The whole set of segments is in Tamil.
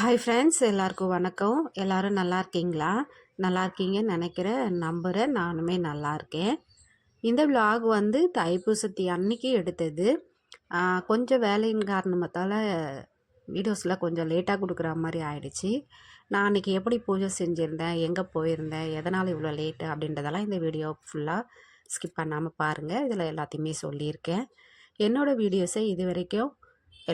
ஹாய் ஃப்ரெண்ட்ஸ் எல்லாருக்கும் வணக்கம். எல்லாரும் நல்லா இருக்கீங்களா? நல்லா இருக்கீங்கன்னு நினைக்கிறேன். நம்புகிறேன் நானுமே நல்லா இருக்கேன். இந்த விலாக் வந்து தைப்பூசத்தி அன்னைக்கு எடுத்தது. கொஞ்சம் வேலையின் காரணமத்தால் வீடியோஸில் கொஞ்சம் லேட்டாக கொடுக்குற மாதிரி ஆயிடுச்சு. நான் அன்றைக்கி எப்படி பூஜை செஞ்சுருந்தேன்? எங்கே போயிருந்தேன்? எதனால் இவ்வளோ லேட்டு அப்படின்றதெல்லாம் இந்த வீடியோ ஃபுல்லாக ஸ்கிப் பண்ணாமல் பாருங்கள் இதில் எல்லாத்தையுமே சொல்லியிருக்கேன். என்னோடய வீடியோஸை இது வரைக்கும்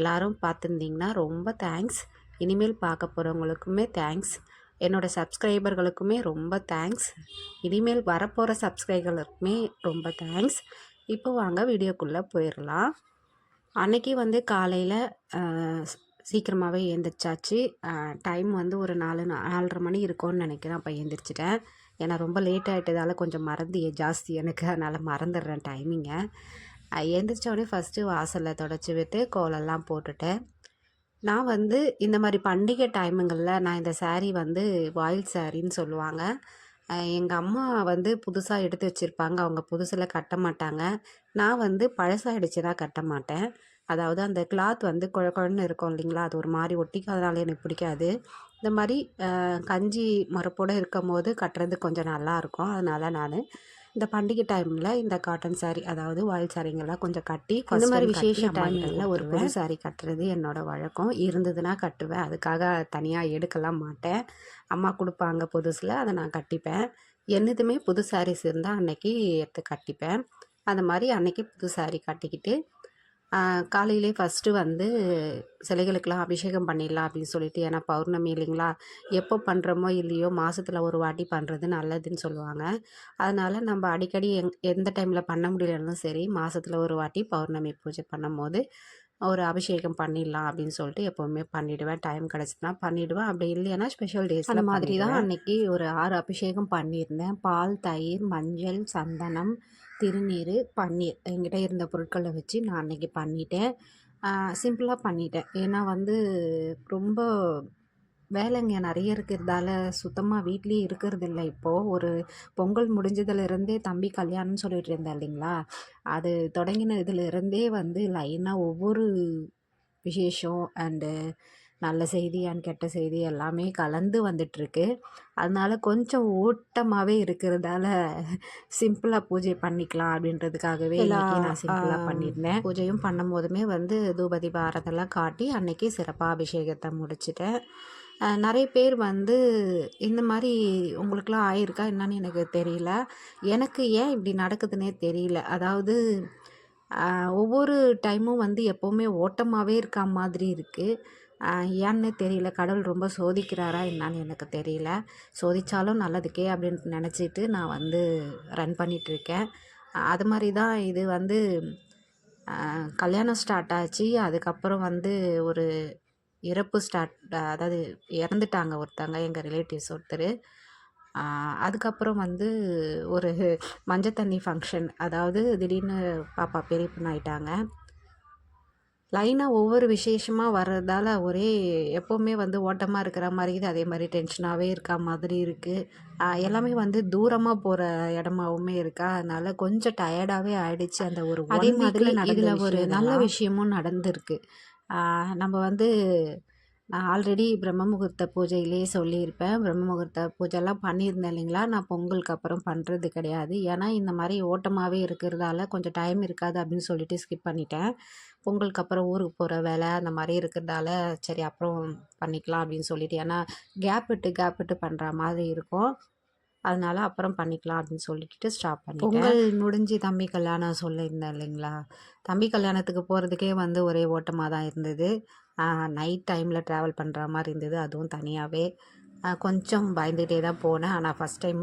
எல்லாரும் பார்த்துருந்தீங்கன்னா ரொம்ப தேங்க்ஸ் இனிமேல் பார்க்க போகிறவங்களுக்குமே தேங்க்ஸ் என்னோடய சப்ஸ்கிரைபர்களுக்குமே ரொம்ப தேங்க்ஸ் இனிமேல் வரப்போகிற சப்ஸ்கிரைபர்களுக்குமே ரொம்ப தேங்க்ஸ் இப்போ வாங்க வீடியோக்குள்ளே போயிடலாம் அன்றைக்கி வந்து காலையில் சீக்கிரமாகவே எழுந்திரிச்சாச்சு டைம் வந்து ஒரு நாலு நா- நாலரை மணி இருக்கும்னு நினைக்கிறேன். அப்போ எழுந்திரிச்சிட்டேன் ஏன்னா ரொம்ப லேட் ஆகிட்டதால கொஞ்சம் மறந்தியே ஜாஸ்தி எனக்கு. அதனால் மறந்துடுறேன் டைமிங்கை எழுந்திரிச்ச உடனே ஃபஸ்ட்டு வாசலில் தொடச்சி விட்டு கோலம்லாம் போட்டுட்டேன் நான் வந்து இந்த மாதிரி பண்டிகை டைமுங்களில் நான் இந்த சாரீ வந்து வாயில் சாரின்னு சொல்லுவாங்க. எங்கள் அம்மா வந்து புதுசாக எடுத்து வச்சுருப்பாங்க. அவங்க புதுசில் கட்ட மாட்டாங்க. நான் வந்து பழசாயிடுச்சுன்னா கட்ட மாட்டேன். அதாவது அந்த கிளாத் வந்து குழ குழன்னு இருக்கும் இல்லைங்களா? அது ஒரு மாதிரி ஒட்டிக்கும். அதனால எனக்கு பிடிக்காது. இந்த மாதிரி கஞ்சி மரப்போடு இருக்கும் போது கட்டுறது கொஞ்சம் நல்லாயிருக்கும் அதனால் நான் இந்த பண்டிகை டைமில் இந்த காட்டன் saree அதாவது வாயில் சாரிங்கெல்லாம் கொஞ்சம் கட்டி இந்த மாதிரி விசேஷ டைம்களில் ஒரு புது saree கட்டுறது என்னோட வழக்கம். இருந்ததுன்னா கட்டுவேன். அதுக்காக தனியாக எடுக்கலாம் மாட்டேன். அம்மா கொடுப்பாங்க புதுசில் அதை நான் கட்டிப்பேன். என்னதுமே புது sarees இருந்தால் அன்னைக்கு எடுத்து கட்டிப்பேன். அந்த மாதிரி அன்னைக்கு புது saree கட்டிக்கிட்டு காலையிலே ஃபஸ்ட்டு வந்து சிலைகளுக்கெல்லாம் அபிஷேகம் பண்ணிடலாம் அப்படின்னு சொல்லிட்டு ஏன்னா பௌர்ணமி இல்லைங்களா? எப்போ பண்ணுறோமோ இல்லையோ மாதத்தில் ஒரு வாட்டி பண்ணுறது நல்லதுன்னு சொல்லுவாங்க. அதனால் நம்ம அடிக்கடி எங் எந்த டைமில் பண்ண முடியலனாலும் சரி மாதத்தில் ஒரு வாட்டி பௌர்ணமி பூஜை பண்ணும்போது ஒரு அபிஷேகம் பண்ணிடலாம் அப்படின்னு சொல்லிட்டு எப்போவுமே பண்ணிவிடுவேன் டைம் கிடச்சிதுன்னா பண்ணிவிடுவேன் அப்படி இல்லைன்னா ஸ்பெஷல் டேஸ் அந்த மாதிரி தான் அன்னைக்கு ஒரு ஆறு அபிஷேகம் பண்ணியிருந்தேன். பால் தயிர் மஞ்சள் சந்தனம் திருநீர் பன்னீர் என்கிட்ட இருந்த பொருட்களை வச்சு நான் அன்றைக்கி பண்ணிட்டேன். சிம்பிளாக பண்ணிட்டேன். ஏன்னா வந்து ரொம்ப வேலைங்க நிறைய இருக்கிறதால சுத்தமாக வீட்லேயே இருக்கிறது இல்லை இப்போது ஒரு பொங்கல் முடிஞ்சதுலேருந்தே தம்பி கல்யாணம்னு சொல்லிட்டு இருந்தேன் இல்லைங்களா? அது தொடங்கின இதுலேருந்தே வந்து லைனாக ஒவ்வொரு விசேஷம் அண்டு நல்ல செய்தி அண்ட் கெட்ட செய்தி எல்லாமே கலந்து வந்துட்டுருக்கு. அதனால கொஞ்சம் ஓட்டமாகவே இருக்கிறதால சிம்பிளாக பூஜை பண்ணிக்கலாம் அப்படின்றதுக்காகவே இன்னைக்கு நான் சிம்பிளாக பண்ணியிருந்தேன். பூஜையும் பண்ணும்போதுமே வந்து தூபதி பாரதெல்லாம் காட்டி அன்னைக்கு சிறப்பாக அபிஷேகத்தை முடிச்சிட்டேன். நிறைய பேர் வந்து இந்த மாதிரி உங்களுக்குலாம் ஆயிருக்கா என்னன்னு எனக்கு தெரியல. எனக்கு ஏன் இப்படி நடக்குதுன்னே தெரியல. அதாவது ஒவ்வொரு டைமும் வந்து எப்போவுமே ஓட்டமாகவே இருக்க மாதிரி இருக்குது ஏன்னு தெரியல. கடவுள் ரொம்ப சோதிக்கிறாரா என்னான்னு எனக்கு தெரியல. சோதித்தாலும் நல்லதுக்கே அப்படின்னு நினச்சிட்டு நான் வந்து ரன் பண்ணிகிட்ருக்கேன் அது மாதிரி தான் இது வந்து கல்யாணம் ஸ்டார்ட் ஆச்சு. அதுக்கப்புறம் வந்து ஒரு இறப்பு ஸ்டார்ட் அதாவது இறந்துட்டாங்க ஒருத்தங்க எங்கள் ரிலேட்டிவ்ஸ் ஒருத்தர். அதுக்கப்புறம் வந்து ஒரு மஞ்சள் தண்ணி ஃபங்க்ஷன் அதாவது திடீர்னு பாப்பா பெரிய பொண்ணாயிட்டாங்க லைனாக ஒவ்வொரு விசேஷமாக வர்றதால ஒரே எப்போவுமே வந்து ஓட்டமாக இருக்கிற மாதிரி இருக்குது அதே மாதிரி டென்ஷனாகவே இருக்க மாதிரி இருக்குது எல்லாமே வந்து தூரமாக போகிற இடமாவுமே இருக்கா. அதனால கொஞ்சம் டயர்டாகவே ஆயிடுச்சு. அந்த ஒரு அதே மாதிரி இதில் ஒரு நல்ல விஷயமும் நடந்திருக்கு. நம்ம வந்து நான் ஆல்ரெடி பிரம்ம முகூர்த்த பூஜையிலே சொல்லியிருப்பேன். பிரம்ம முகூர்த்த பூஜைலாம் பண்ணியிருந்தேன் இல்லைங்களா? நான் பொங்கலுக்கு அப்புறம் பண்ணுறது கிடையாது. ஏன்னா இந்த மாதிரி ஓட்டமாகவே இருக்கிறதால கொஞ்சம் டைம் இருக்காது அப்படின்னு சொல்லிட்டு ஸ்கிப் பண்ணிட்டேன். பொங்கலுக்கு அப்புறம் ஊருக்கு போகிற வேலை அந்த மாதிரி இருக்கிறதால சரி அப்புறம் பண்ணிக்கலாம் அப்படின்னு சொல்லிட்டு. ஏன்னா கேப் விட்டு கேப் விட்டு பண்ணுற மாதிரி இருக்கும். அதனால அப்புறம் பண்ணிக்கலாம் அப்படின்னு சொல்லிட்டு ஸ்டாப் பண்ணி பொங்கல் முடிஞ்சு தம்பி கல்யாணம் சொல்லியிருந்தேன் இல்லைங்களா? தம்பி கல்யாணத்துக்கு போகிறதுக்கே வந்து ஒரே ஓட்டமாக தான் இருந்தது. நைட் டைமில் ட்ராவல் பண்ணுற மாதிரி இருந்தது. அதுவும் தனியாகவே கொஞ்சம் பயந்துகிட்டே தான் போனேன். ஆனால் ஃபஸ்ட் டைம்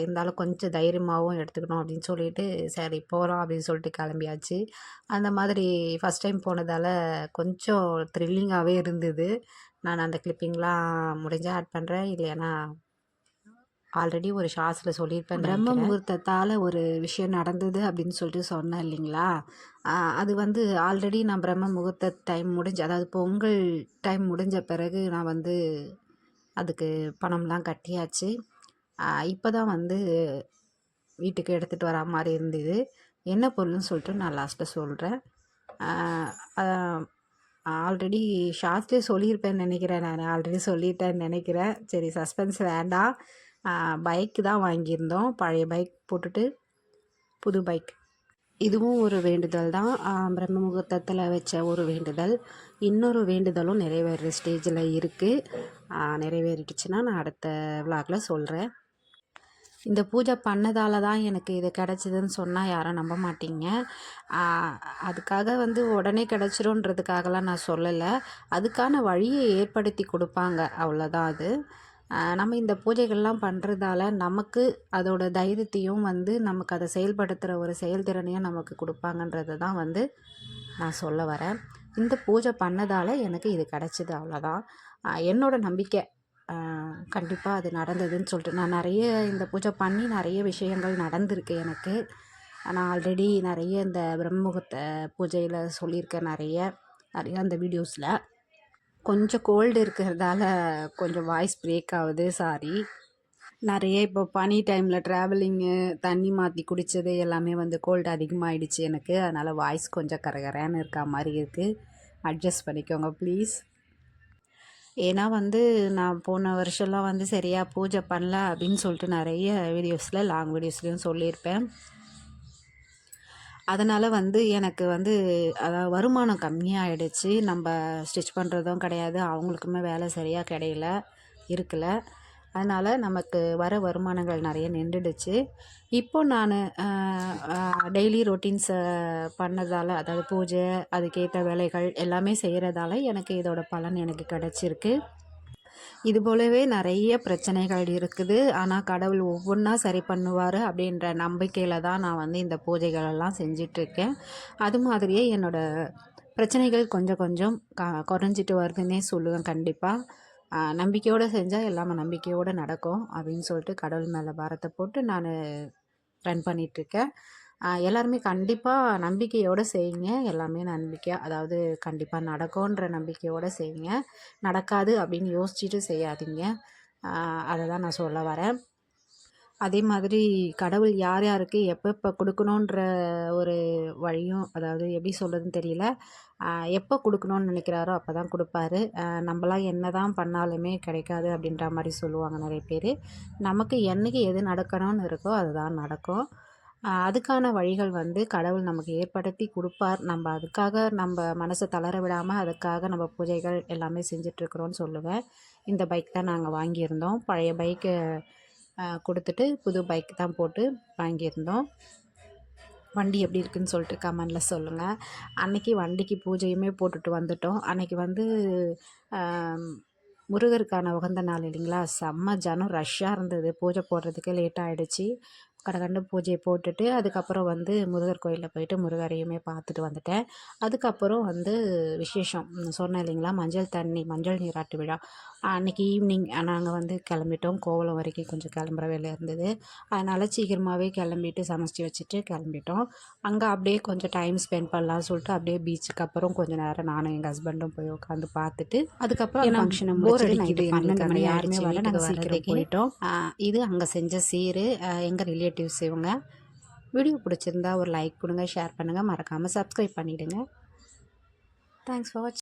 இருந்தாலும் கொஞ்சம் தைரியமாகவும் எடுத்துக்கணும் அப்படின்னு சொல்லிட்டு சரி போகலாம் அப்படின்னு சொல்லிட்டு கிளம்பியாச்சு. அந்த மாதிரி ஃபஸ்ட் டைம் போனதால் கொஞ்சம் த்ரில்லிங்காகவே இருந்தது. நான் அந்த கிளிப்பிங்லாம் முடிஞ்சால் ஆட் பண்ணுறேன் இல்லைன்னா ஆல்ரெடி ஒரு ஷார்ட்ஸில் சொல்லியிருப்பேன் பிரம்ம முகூர்த்தத்தால் ஒரு விஷயம் நடந்தது அப்படின்னு சொல்லிட்டு சொன்னேன் இல்லைங்களா? அது வந்து ஆல்ரெடி நான் பிரம்ம முகூர்த்த டைம் முடிஞ்சு அதாவது பொங்கல் டைம் முடிஞ்ச பிறகு நான் வந்து அதுக்கு பணம்லாம் கட்டியாச்சு. இப்போ தான் வந்து வீட்டுக்கு எடுத்துகிட்டு வரா மாதிரி இருந்தது. என்ன பொருள்னு சொல்லிட்டு நான் லாஸ்ட்டில் சொல்கிறேன் ஆல்ரெடி ஷார்ட்ஸ்லேயே சொல்லியிருப்பேன்னு நினைக்கிறேன் நான். ஆல்ரெடி சொல்லிட்டேன்னு நினைக்கிறேன். சரி சஸ்பென்ஸ் வேண்டாம். பைக் தான் வாங்கியிருந்தோம். பழைய பைக் போட்டுட்டு புது பைக் இதுவும் ஒரு வேண்டுதல் தான். பிரம்ம முகூர்த்தத்தில் வச்ச ஒரு வேண்டுதல். இன்னொரு வேண்டுதலும் நிறைவேறுற ஸ்டேஜில் இருக்குது நிறைவேறிடுச்சுன்னா நான் அடுத்த விலாகில் சொல்கிறேன் இந்த பூஜை பண்ணதால தான் எனக்கு இது கிடச்சிதுன்னு சொன்னால் யாரும் நம்ப மாட்டீங்க. அதுக்காக வந்து உடனே கிடச்சிருன்றதுக்காகலாம் நான் சொல்லலை. அதுக்கான வழியை ஏற்படுத்தி கொடுப்பாங்க. அவ்வளோதான் அது. நம்ம இந்த பூஜைகள்லாம் பண்ணுறதால நமக்கு அதோட தைரியத்தையும் வந்து நமக்கு அதை செயல்படுத்துகிற ஒரு செயல்திறனையும் நமக்கு கொடுப்பாங்கன்றது தான் வந்து நான் சொல்ல வரேன். இந்த பூஜை பண்ணதால் எனக்கு இது கிடச்சிது அவ்வளோதான். என்னோடய நம்பிக்கை. கண்டிப்பாக அது நடந்ததுன்னு சொல்லிட்டு நான் நிறைய இந்த பூஜை பண்ணி நிறைய விஷயங்கள் நடந்திருக்கு எனக்கு. நான் ஆல்ரெடி நிறைய இந்த பிரம்மமுகூர்த்த பூஜையில் சொல்லியிருக்கேன் நிறைய நிறைய அந்த வீடியோஸில் கொஞ்சம் கோல்டு இருக்கிறதால கொஞ்சம் வாய்ஸ் பிரேக் ஆகுது சாரி நிறைய இப்போ பனி டைமில் ட்ராவலிங்கு தண்ணி மாற்றி குடித்தது எல்லாமே வந்து கோல்டு அதிகமாகிடுச்சு எனக்கு. அதனால் வாய்ஸ் கொஞ்சம் கரகரன்னு இருக்கா மாதிரி இருக்குது அட்ஜஸ்ட் பண்ணிக்கோங்க ப்ளீஸ் ஏன்னா வந்து நான் போன வருஷம்லாம் வந்து சரியாக பூஜை பண்ணல அப்படின்னு சொல்லிட்டு நிறைய வீடியோஸில் லாங் வீடியோஸ்லேயும் சொல்லியிருப்பேன். அதனால் வந்து எனக்கு வந்து அதாவது வருமானம் கம்மியாகிடுச்சு நம்ம ஸ்டிச் பண்ணுறதும் கிடையாது. அவங்களுக்குமே வேலை சரியாக கிடையல இருக்கல. அதனால் நமக்கு வர வருமானங்கள் நிறைய நின்றுடுச்சு. இப்போ நான் டெய்லி ரொட்டீன்ஸை பண்ணதால் அதாவது பூஜை அதுக்கேற்ற வேலைகள் எல்லாமே செய்கிறதால எனக்கு இதோட பலன் எனக்கு கிடச்சிருக்கு. இது போலவே நிறைய பிரச்சனைகள் இருக்குது. ஆனால் கடவுள் ஒவ்வொன்றா சரி பண்ணுவார் அப்படின்ற நம்பிக்கையில் தான் நான் வந்து இந்த பூஜைகளெல்லாம் செஞ்சிட்ருக்கேன். அது மாதிரியே என்னோடய பிரச்சனைகள் கொஞ்சம் கொஞ்சம் க குறைஞ்சிட்டு வருதுன்னே சொல்லுவேன் கண்டிப்பாக நம்பிக்கையோடு செஞ்சால் எல்லாமே நம்பிக்கையோடு நடக்கும் அப்படின்னு சொல்லிட்டு கடவுள் மேலே பாரத்தை போட்டு நான் ரன் பண்ணிகிட்ருக்கேன் எல்லாருமே கண்டிப்பாக நம்பிக்கையோடு செய்யுங்க. எல்லாமே நம்பிக்கையாக அதாவது கண்டிப்பாக நடக்கும்ன்ற நம்பிக்கையோடு செய்யுங்க. நடக்காது அப்படின்னு யோசிச்சுட்டு செய்யாதீங்க. அதை தான் நான் சொல்ல வரேன். அதே மாதிரி கடவுள் யார் யாருக்கு எப்போ எப்போ கொடுக்கணுன்ற ஒரு வழியும் அதாவது எப்படி சொல்கிறதுன்னு தெரியல. எப்போ கொடுக்கணுன்னு நினைக்கிறாரோ அப்போ தான் கொடுப்பாரு நம்மளாம் என்ன தான் பண்ணாலுமே கிடைக்காது அப்படின்ற மாதிரி சொல்லுவாங்க நிறைய பேர். நமக்கு என்றைக்கு எது நடக்கணும்னு இருக்கோ அதுதான் நடக்கும். அதுக்கான வழிகள் வந்து கடவுள் நமக்கு ஏற்படுத்தி கொடுப்பார். நம்ம அதுக்காக நம்ம மனசை தளர விடாமல் அதுக்காக நம்ம பூஜைகள் எல்லாமே செஞ்சிட்ருக்குறோன்னு சொல்லுவேன். இந்த பைக் தான் நாங்கள் வாங்கியிருந்தோம். பழைய பைக்கு கொடுத்துட்டு புது பைக் தான் போட்டு வாங்கியிருந்தோம். வண்டி எப்படி இருக்குன்னு சொல்லிட்டு கமெண்டில் சொல்லுங்கள் அன்றைக்கி வண்டிக்கு பூஜையுமே போட்டுட்டு வந்துட்டோம். அன்றைக்கி வந்து முருகருக்கான உகந்த நாள் இல்லைங்களா? செம்ம ஜனம் ரஷ்ஷாக இருந்தது. பூஜை போடுறதுக்கு லேட் ஆகிடுச்சி கடகண்டு பூஜையை போட்டுட்டு அதுக்கப்புறம் வந்து முருகர் கோயிலில் போயிட்டு முருகரையுமே பார்த்துட்டு வந்துட்டேன். அதுக்கப்புறம் வந்து விசேஷம். சொன்னேன் இல்லைங்களா மஞ்சள் தண்ணி மஞ்சள் நீராட்டு விழா. அன்றைக்கி ஈவினிங் நாங்கள் வந்து கிளம்பிட்டோம். கோவலம் வரைக்கும் கொஞ்சம் கிளம்புற வேலை இருந்தது. அதனால் சீக்கிரமாகவே கிளம்பிட்டு சமைச்சி வச்சுட்டு கிளம்பிட்டோம். அங்கே அப்படியே கொஞ்சம் டைம் ஸ்பெண்ட் பண்ணலாம்னு சொல்லிட்டு அப்படியே பீச்சுக்கு அப்புறம் கொஞ்சம் நேரம் நானும் எங்கள் ஹஸ்பண்டும் போய் உட்காந்து பார்த்துட்டு அதுக்கப்புறம் ஃபங்க்ஷனை பன்னெண்டு மணி யாருமே வரல. நாங்கள் சீக்கிரம் போயிட்டோம். இது அங்கே செஞ்ச சீர். எங்கள் ரிலேட்டிவ்ஸ் இவங்க வீடியோ பிடிச்சிருந்தா ஒரு லைக் கொடுங்க ஷேர் பண்ணுங்கள் மறக்காமல் சப்ஸ்கிரைப் பண்ணிவிடுங்க தேங்க்ஸ் ஃபார் வாட்சிங்